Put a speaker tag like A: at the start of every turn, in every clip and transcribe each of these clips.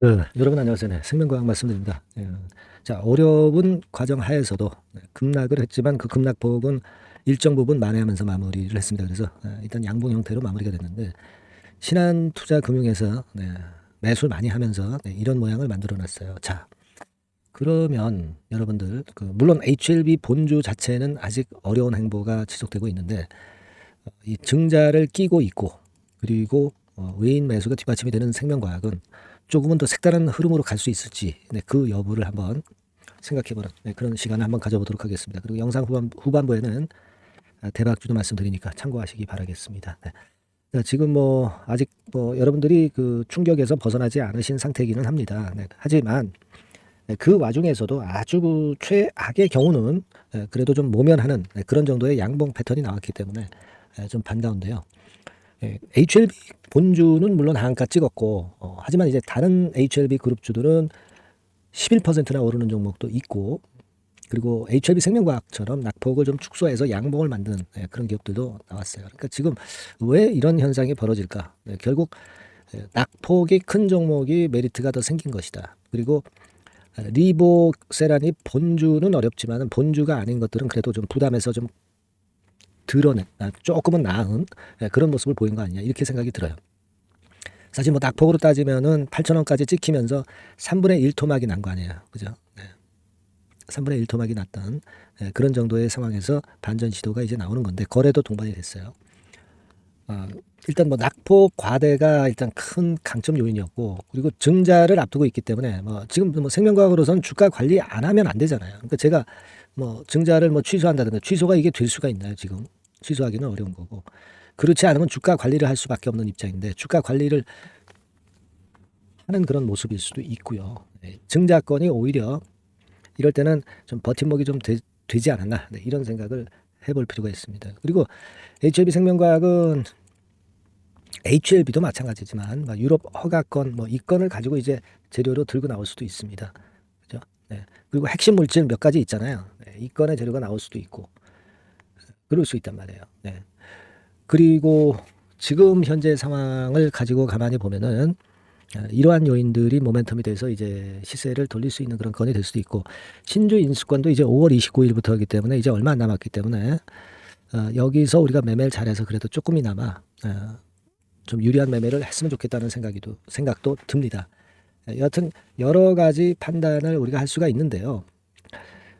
A: 네, 여러분 안녕하세요. 네, 생명과학 말씀드립니다. 예, 자, 어려운 과정 하에서도 네, 급락을 했지만 그 급락폭은 일정 부분 만회하면서 마무리를 했습니다. 그래서 예, 일단 양봉 형태로 마무리가 됐는데 신한투자금융에서 네, 매수를 많이 하면서 네, 이런 모양을 만들어 놨어요. 자, 그러면 여러분들 그 물론 HLB 본주 자체는 아직 어려운 행보가 지속되고 있는데 어, 이 증자를 끼고 있고 그리고 어, 외인 매수가 뒷받침이 되는 생명과학은 조금은 더 색다른 흐름으로 갈 수 있을지 네, 그 여부를 한번 생각해보는 네, 그런 시간을 한번 가져보도록 하겠습니다. 그리고 영상 후반, 후반부에는 아, 대박주도 말씀드리니까 참고하시기 바라겠습니다. 네. 자, 지금 뭐 아직 뭐 여러분들이 그 충격에서 벗어나지 않으신 상태이기는 합니다. 네, 하지만 네, 그 와중에서도 아주 그 최악의 경우는 네, 그래도 좀 모면하는 네, 그런 정도의 양봉 패턴이 나왔기 때문에 네, 좀 반가운데요. 예, HLB 본주는 물론 한가 찍었고 어, 하지만 이제 다른 HLB 그룹주들은 11%나 오르는 종목도 있고 그리고 HLB 생명과학처럼 낙폭을 좀 축소해서 양봉을 만드는 예, 그런 기업들도 나왔어요. 그러니까 지금 왜 이런 현상이 벌어질까? 예, 결국 예, 낙폭이 큰 종목이 메리트가 더 생긴 것이다. 그리고 예, 리보세란이 본주는 어렵지만 본주가 아닌 것들은 그래도 좀 부담해서 좀 드러낸 아, 조금은 나은 예, 그런 모습을 보인 거 아니냐 이렇게 생각이 들어요. 사실 뭐 낙폭으로 따지면은 8천 원까지 찍히면서 3분의 1 토막이 난 거 아니에요, 그죠? 네. 3분의 1 토막이 났던 예, 그런 정도의 상황에서 반전 시도가 이제 나오는 건데 거래도 동반이 됐어요. 아, 일단 뭐 낙폭 과대가 일단 큰 강점 요인이었고 그리고 증자를 앞두고 있기 때문에 뭐 지금 뭐 생명과학으로서는 주가 관리 안 하면 안 되잖아요. 그러니까 제가 뭐 증자를 뭐 취소한다든가 취소가 이게 될 수가 있나요 지금 취소하기는 어려운 거고 그렇지 않으면 주가 관리를 할 수밖에 없는 입장인데 주가 관리를 하는 그런 모습일 수도 있고요. 네, 증자권이 오히려 이럴 때는 좀 버팀목이 좀 되, 지 않았나 네, 이런 생각을 해볼 필요가 있습니다. 그리고 HLB 생명과학은 HLB도 마찬가지지만 막 유럽 허가권 뭐이 건을 가지고 이제 재료로 들고 나올 수도 있습니다. 그죠? 네. 그리고 핵심 물질 몇 가지 있잖아요. 네. 이 건의 재료가 나올 수도 있고 그럴 수 있단 말이에요. 네. 그리고 지금 현재 상황을 가지고 가만히 보면은 아, 이러한 요인들이 모멘텀이 돼서 이제 시세를 돌릴 수 있는 그런 건이 될 수도 있고 신주 인수권도 이제 5월 29일부터이기 때문에 이제 얼마 안 남았기 때문에 어, 여기서 우리가 매매를 잘해서 그래도 조금이나마 어, 좀 유리한 매매를 했으면 좋겠다는 생각이도 생각도 듭니다. 예, 여하튼 여러 가지 판단을 우리가 할 수가 있는데요.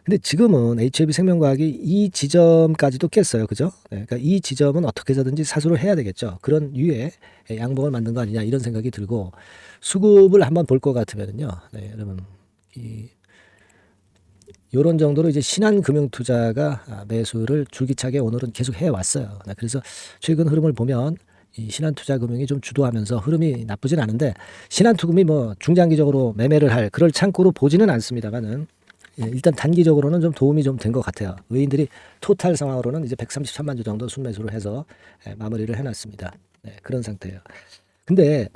A: 근데 지금은 HLB 생명과학이 이 지점까지도 깼어요. 그죠? 네, 그러니까 이 지점은 어떻게 해서든지 사수를 해야 되겠죠. 그런 유의 양봉을 만든 거 아니냐 이런 생각이 들고 수급을 한번 볼 것 같으면요. 네, 여러분 이 요런 정도로 이제 신한금융투자가 아, 매수를 줄기차게 오늘은 계속 해왔어요. 네, 그래서 최근 흐름을 보면 이 신한투자금융이 좀 주도하면서 흐름이 나쁘진 않은데 신한투금이 뭐 중장기적으로 매매를 할 그럴 창구로 보지는 않습니다만은 예, 일단 단기적으로는 좀 도움이 좀 된 것 같아요. 외인들이 토탈 상황으로는 이제 133만 주 정도 순매수를 해서 예, 마무리를 해놨습니다. 네, 그런 상태예요. 근데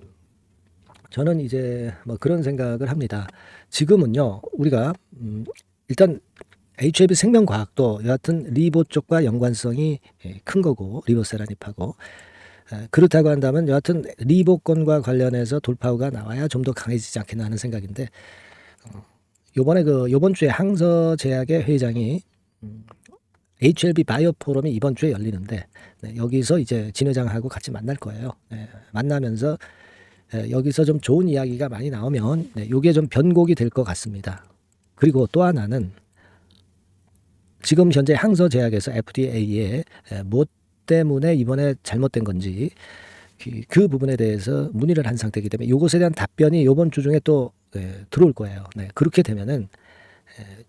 A: 저는 이제 뭐 그런 생각을 합니다. 지금은요, 우리가 음, 일단 HLB 생명과학도 여하튼 리보 쪽과 연관성이 예, 큰 거고 리보세라닙하고 그렇다고 한다면 여하튼 리보권과 관련해서 돌파구가 나와야 좀 더 강해지지 않겠나 하는 생각인데 어, 요번에 그 요번 주에 항서 제약의 회장이 음, HLB 바이오 포럼이 이번 주에 열리는데 네, 여기서 이제 진 회장하고 같이 만날 거예요. 네, 만나면서 네, 여기서 좀 좋은 이야기가 많이 나오면 네, 요게 좀 변곡이 될 것 같습니다. 그리고 또 하나는 지금 현재 항서 제약에서 FDA에 뭐 때문에 이번에 잘못된 건지 그, 그 부분에 대해서 문의를 한 상태이기 때문에 이것에 대한 답변이 이번 주 중에 또 네, 들어올 거예요. 네, 그렇게 되면은 에,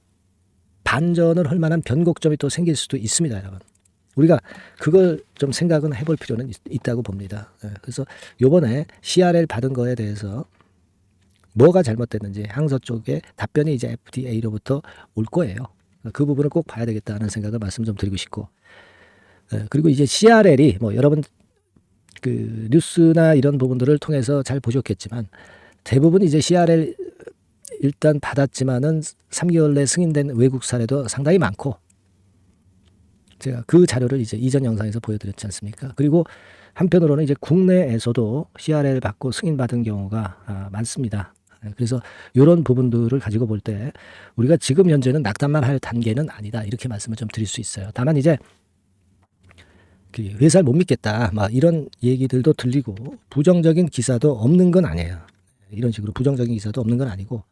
A: 반전을 할 만한 변곡점이 또 생길 수도 있습니다, 여러분. 우리가 그걸 좀 생각은 해볼 필요는 있, 다고 봅니다. 네, 그래서 요번에 CRL 받은 거에 대해서 뭐가 잘못됐는지 항서 쪽에 답변이 이제 FDA로부터 올 거예요. 그 부분을 꼭 봐야 되겠다는 생각을 말씀 좀 드리고 싶고 네, 그리고 이제 CRL이 뭐 여러분 그 뉴스나 이런 부분들을 통해서 잘 보셨겠지만 대부분 이제 CRL 일단 받았지만은 3개월 내 승인된 외국 사례도 상당히 많고 제가 그 자료를 이제 이전 영상에서 보여드렸지 않습니까? 그리고 한편으로는 이제 국내에서도 CRL 받고 승인 받은 경우가 아, 많습니다. 예, 그래서 이런 부분들을 가지고 볼 때 우리가 지금 현재는 낙담만 할 단계는 아니다 이렇게 말씀을 좀 드릴 수 있어요. 다만 이제 그 회사를 못 믿겠다 막 이런 얘기들도 들리고 부정적인 기사도 없는 건 아니에요. 이런 식으로 부정적인 기사도 없는 건 아니고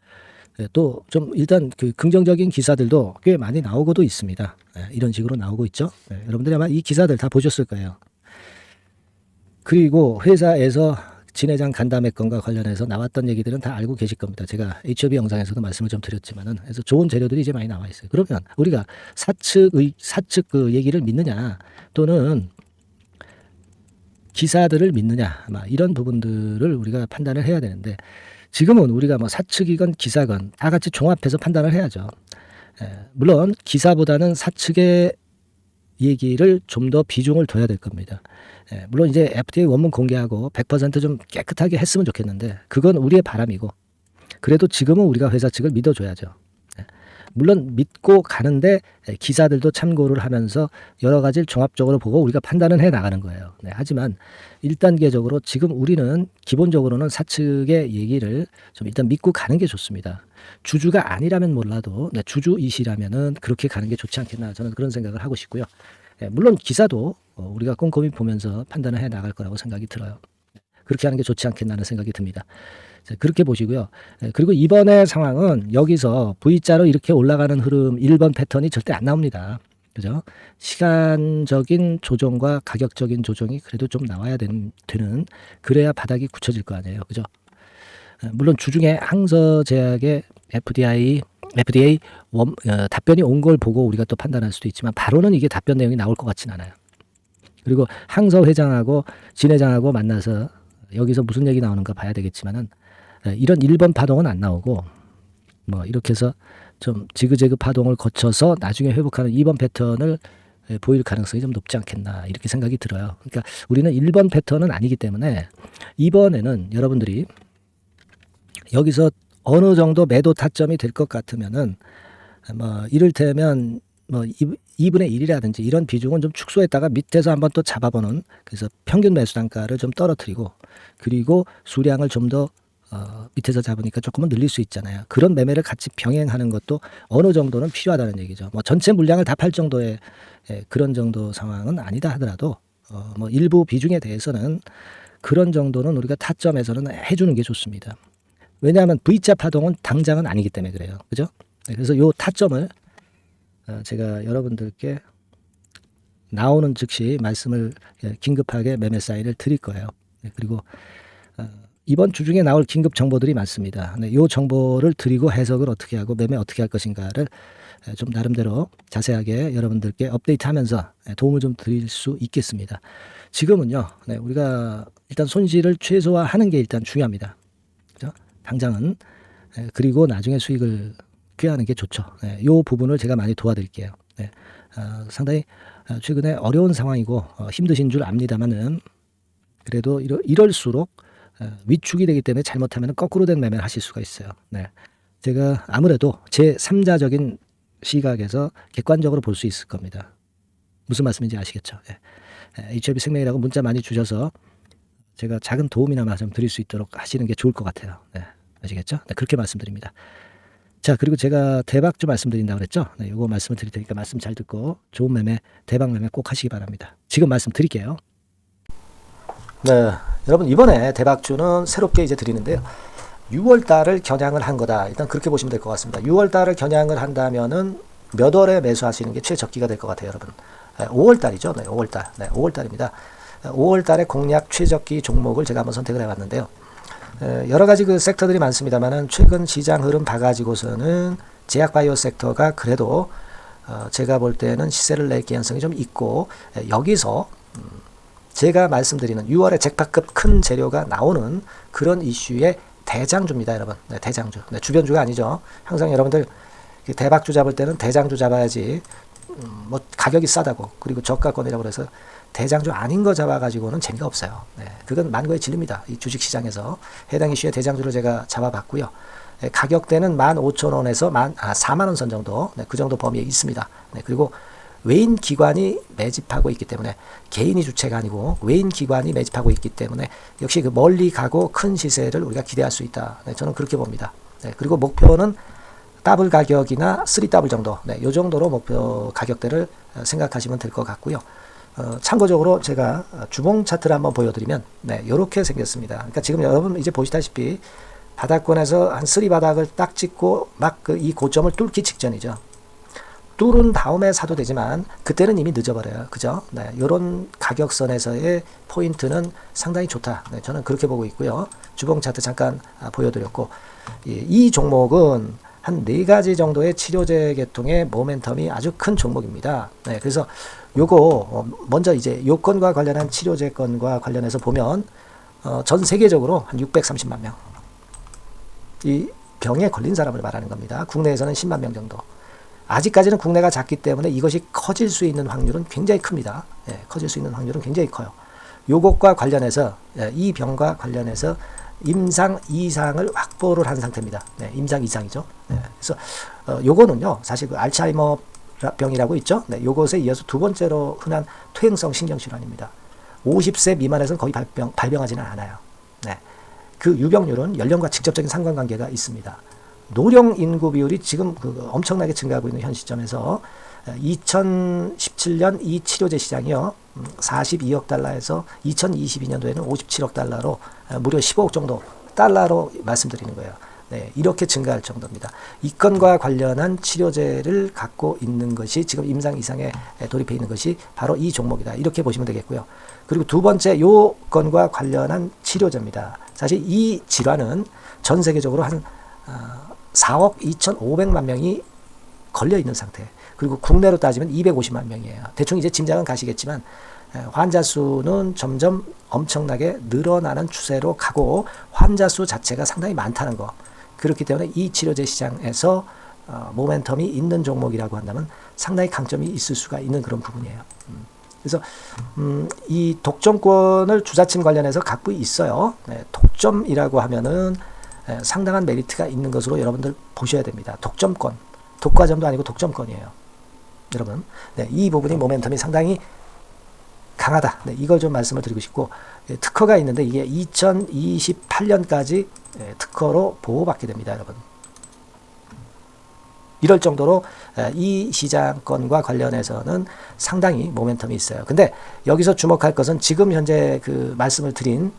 A: 또 좀 일단 그 긍정적인 기사들도 꽤 많이 나오고도 있습니다. 예, 이런 식으로 나오고 있죠. 예, 여러분들이 아마 이 기사들 다 보셨을 거예요. 그리고 회사에서 진회장 간담회 건과 관련해서 나왔던 얘기들은 다 알고 계실 겁니다. 제가 HOB 영상에서도 말씀을 좀 드렸지만은 그래서 좋은 재료들이 이제 많이 나와 있어요. 그러면 우리가 사측의 사측 그 얘기를 믿느냐 또는 기사들을 믿느냐 막 이런 부분들을 우리가 판단을 해야 되는데 지금은 우리가 뭐 사측이건 기사건 다 같이 종합해서 판단을 해야죠. 예, 물론 기사보다는 사측의 얘기를 좀 더 비중을 둬야 될 겁니다. 예, 물론 이제 FDA 원문 공개하고 100%좀 깨끗하게 했으면 좋겠는데 그건 우리의 바람이고 그래도 지금은 우리가 회사 측을 믿어줘야죠. 예, 물론 믿고 가는데 예, 기사들도 참고를 하면서 여러 가지를 종합적으로 보고 우리가 판단은 해 나가는 거예요. 네, 하지만 1단계적으로 지금 우리는 기본적으로는 사측의 얘기를 좀 일단 믿고 가는 게 좋습니다. 주주가 아니라면 몰라도 네, 주주이시라면은 그렇게 가는 게 좋지 않겠나 저는 그런 생각을 하고 싶고요. 예, 물론 기사도 어, 우리가 꼼꼼히 보면서 판단을 해 나갈 거라고 생각이 들어요. 그렇게 하는 게 좋지 않겠나는 생각이 듭니다. 자, 그렇게 보시고요. 예, 그리고 이번의 상황은 여기서 V자로 이렇게 올라가는 흐름 1번 패턴이 절대 안 나옵니다. 그죠? 시간적인 조정과 가격적인 조정이 그래도 좀 나와야 되는, 되는 그래야 바닥이 굳혀질 거 아니에요. 그죠? 예, 물론 주중에 항서제약의 FDI FDA 원, 어, 답변이 온 걸 보고 우리가 또 판단할 수도 있지만 바로는 이게 답변 내용이 나올 것 같진 않아요. 그리고 항서 회장하고 진 회장하고 만나서 여기서 무슨 얘기 나오는가 봐야 되겠지만은 에, 이런 1번 파동은 안 나오고 뭐 이렇게 해서 좀 지그재그 파동을 거쳐서 나중에 회복하는 2번 패턴을 에, 보일 가능성이 좀 높지 않겠나 이렇게 생각이 들어요. 그러니까 우리는 1번 패턴은 아니기 때문에 이번에는 여러분들이 여기서 어느 정도 매도 타점이 될 것 같으면은 뭐 이를테면 뭐 2분의 1이라든지 이런 비중은 좀 축소했다가 밑에서 한번 또 잡아보는 그래서 평균 매수 단가를 좀 떨어뜨리고 그리고 수량을 좀 더 어, 밑에서 잡으니까 조금은 늘릴 수 있잖아요. 그런 매매를 같이 병행하는 것도 어느 정도는 필요하다는 얘기죠. 뭐 전체 물량을 다 팔 정도의 예, 그런 정도 상황은 아니다 하더라도 어, 뭐 일부 비중에 대해서는 그런 정도는 우리가 타점에서는 해주는 게 좋습니다. 왜냐하면 V자 파동은 당장은 아니기 때문에 그래요. 그죠? 네, 그래서 요 타점을 어, 제가 여러분들께 나오는 즉시 말씀을 예, 긴급하게 매매 사인을 드릴 거예요. 네, 그리고 어, 이번 주 중에 나올 긴급 정보들이 많습니다. 네, 요 정보를 드리고 해석을 어떻게 하고 매매 어떻게 할 것인가를 예, 좀 나름대로 자세하게 여러분들께 업데이트하면서 예, 도움을 좀 드릴 수 있겠습니다. 지금은요, 네, 우리가 일단 손실을 최소화하는 게 일단 중요합니다. 당장은 예, 그리고 나중에 수익을 꾀하는 게 좋죠. 네, 이 부분을 제가 많이 도와드릴게요. 네, 어, 상당히 어, 최근에 어려운 상황이고 어, 힘드신 줄 압니다만은 그래도 이러, 이럴수록 어, 위축이 되기 때문에 잘못하면 거꾸로 된 매매를 하실 수가 있어요. 네, 제가 아무래도 제 3자적인 시각에서 객관적으로 볼 수 있을 겁니다. 무슨 말씀인지 아시겠죠? 네. HLB 생명이라고 문자 많이 주셔서 제가 작은 도움이나마 좀 드릴 수 있도록 하시는 게 좋을 것 같아요. 네, 아시겠죠? 네, 그렇게 말씀드립니다. 자, 그리고 제가 대박 좀 말씀드린다고 그랬죠? 네, 요거 말씀을 드릴 테니까 말씀 잘 듣고 좋은 매매, 대박 매매 꼭 하시기 바랍니다. 지금 말씀 드릴게요. 네, 여러분 이번에 대박주는 새롭게 이제 드리는데요. 6월 달을 겨냥을 한 거다. 일단 그렇게 보시면 될 것 같습니다. 6월 달을 겨냥을 한다면은 몇 월에 매수하시는 게 최적기가 될 것 같아요, 여러분. 5월 달이죠. 네, 5월 달. 네, 5월 달입니다. 5월 달에 공략 최적기 종목을 제가 한번 선택을 해 봤는데요. 여러 가지 그 섹터들이 많습니다만은 최근 시장 흐름 봐가지고서는 제약 바이오 섹터가 그래도 어, 제가 볼 때는 시세를 낼 개연성이 좀 있고 여기서 음, 제가 말씀드리는 6월에 잭팟급 큰 재료가 나오는 그런 이슈의 대장주입니다, 여러분. 네, 대장주. 네, 주변주가 아니죠. 항상 여러분들 대박주 잡을 때는 대장주 잡아야지 음, 뭐 가격이 싸다고 그리고 저가권이라고 그래서 대장주 아닌 거 잡아가지고는 재미가 없어요. 네, 그건 만고의 진리입니다. 이 주식시장에서 해당 이슈의 대장주를 제가 잡아봤고요. 네, 가격대는 15,000원에서 만, 아, 4만원 선 정도, 네, 그 정도 범위에 있습니다. 네, 그리고 외인 기관이 매집하고 있기 때문에 개인이 주체가 아니고 외인 기관이 매집하고 있기 때문에 역시 그 멀리 가고 큰 시세를 우리가 기대할 수 있다. 네, 저는 그렇게 봅니다. 네, 그리고 목표는 더블 가격이나 3 더블 정도, 네, 요 정도로 목표 가격대를 어, 생각하시면 될 것 같고요. 어, 참고적으로 제가 어, 주봉 차트를 한번 보여드리면, 네, 이렇게 생겼습니다. 그러니까 지금 여러분 이제 보시다시피 바닥권에서 한 쓰리 바닥을 딱 찍고 막 그 이 고점을 뚫기 직전이죠. 뚫은 다음에 사도 되지만 그때는 이미 늦어버려요. 그죠? 네, 이런 가격선에서의 포인트는 상당히 좋다. 네, 저는 그렇게 보고 있고요. 주봉 차트 잠깐 아, 보여드렸고 이, 이 종목은 한 네 가지 정도의 치료제 계통의 모멘텀이 아주 큰 종목입니다. 네, 그래서 요거 어, 먼저 이제 요건과 관련한 치료제 건과 관련해서 보면 어, 전 세계적으로 한 630만 명. 이 병에 걸린 사람을 말하는 겁니다. 국내에서는 10만 명 정도. 아직까지는 국내가 작기 때문에 이것이 커질 수 있는 확률은 굉장히 큽니다. 예, 커질 수 있는 확률은 굉장히 커요. 요것과 관련해서 예, 이 병과 관련해서 임상 이상을 확보를 한 상태입니다. 네, 임상 이상이죠. 네, 그래서 어, 요거는요 사실 그 알츠하이머 병이라고 있죠. 네, 요것에 이어서 두 번째로 흔한 퇴행성 신경질환입니다. 50세 미만에서는 거의 발병, 발병하지는 않아요. 네. 그 유병률은 연령과 직접적인 상관관계가 있습니다. 노령 인구 비율이 지금 그 엄청나게 증가하고 있는 현 시점에서 2017년 이 치료제 시장이요 42억 달러에서 2022년도에는 57억 달러로 어, 무려 15억 정도 달러로 말씀드리는 거예요. 네, 이렇게 증가할 정도입니다. 이 건과 관련한 치료제를 갖고 있는 것이 지금 임상 이상에 돌입해 있는 것이 바로 이 종목이다. 이렇게 보시면 되겠고요. 그리고 두 번째 요 건과 관련한 치료제입니다. 사실 이 질환은 전 세계적으로 한 4억 2,500만 명이 걸려 있는 상태. 그리고 국내로 따지면 250만 명이에요. 대충 이제 짐작은 가시겠지만 환자 수는 점점 엄청나게 늘어나는 추세로 가고 환자 수 자체가 상당히 많다는 거. 그렇기 때문에 이 치료제 시장에서 어, 모멘텀이 있는 종목이라고 한다면 상당히 강점이 있을 수가 있는 그런 부분이에요. 음. 그래서 음, 이 독점권을 주자침 관련해서 갖고 있어요. 네, 독점이라고 하면은 에, 상당한 메리트가 있는 것으로 여러분들 보셔야 됩니다. 독점권, 독과점도 아니고 독점권이에요. 여러분, 네, 이 부분이 모멘텀이 상당히 강하다. 네, 이걸 좀 말씀을 드리고 싶고 예, 특허가 있는데 이게 2028년까지 예, 특허로 보호받게 됩니다, 여러분. 이럴 정도로 에, 이 시장권과 관련해서는 상당히 모멘텀이 있어요. 근데 여기서 주목할 것은 지금 현재 그 말씀을 드린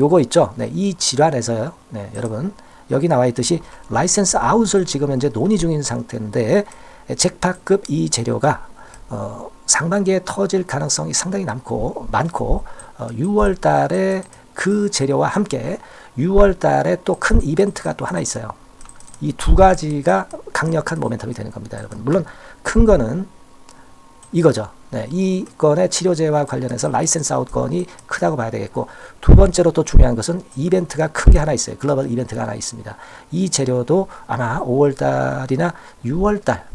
A: 요거 있죠. 네, 이 질환에서요. 네, 여러분 여기 나와 있듯이 라이센스 아웃을 지금 현재 논의 중인 상태인데 잭파급 이 재료가 어, 상반기에 터질 가능성이 상당히 남고 많고 어, 6월 달에 그 재료와 함께 6월 달에 또 큰 이벤트가 또 하나 있어요. 이 두 가지가 강력한 모멘텀이 되는 겁니다, 여러분. 물론 큰 거는 이거죠. 네, 이 건의 치료제와 관련해서 라이센스 아웃 건이 크다고 봐야 되겠고 두 번째로 또 중요한 것은 이벤트가 큰 게 하나 있어요. 글로벌 이벤트가 하나 있습니다. 이 재료도 아마 5월 달이나 6월 달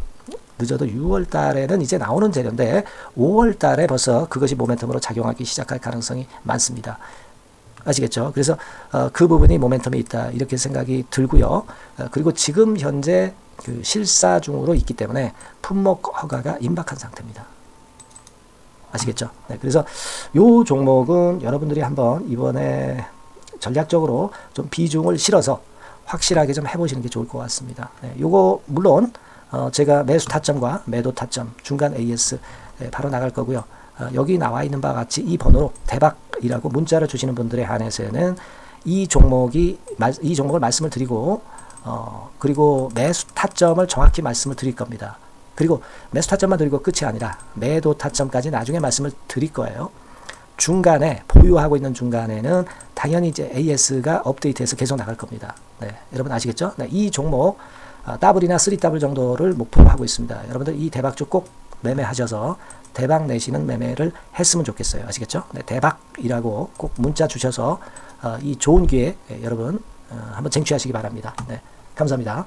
A: 늦어도 6월 달에는 이제 나오는 재료인데 5월 달에 벌써 그것이 모멘텀으로 작용하기 시작할 가능성이 많습니다. 아시겠죠? 그래서 어, 그 부분이 모멘텀이 있다 이렇게 생각이 들고요. 어, 그리고 지금 현재 그 실사 중으로 있기 때문에 품목 허가가 임박한 상태입니다. 아시겠죠? 네, 그래서 요 종목은 여러분들이 한번 이번에 전략적으로 좀 비중을 실어서 확실하게 좀 해보시는 게 좋을 것 같습니다. 네, 요거 물론 어, 제가 매수 타점과 매도 타점 중간 AS 네, 바로 나갈 거고요. 어, 여기 나와 있는 바와 같이 이 번호로 대박이라고 문자를 주시는 분들에 한해서는 이 종목이 이 종목을 말씀을 드리고 어, 그리고 매수 타점을 정확히 말씀을 드릴 겁니다. 그리고 매수 타점만 드리고 끝이 아니라 매도 타점까지 나중에 말씀을 드릴 거예요. 중간에 보유하고 있는 중간에는 당연히 이제 AS가 업데이트해서 계속 나갈 겁니다. 네, 여러분 아시겠죠? 네, 이 종목 아, 더블이나 3더블 정도를 목표로 하고 있습니다. 여러분들 이 대박주 꼭 매매하셔서 대박 내시는 매매를 했으면 좋겠어요. 아시겠죠? 네, 대박이라고 꼭 문자 주셔서 어, 이 좋은 기회 예, 여러분 어, 한번 쟁취하시기 바랍니다. 네, 감사합니다.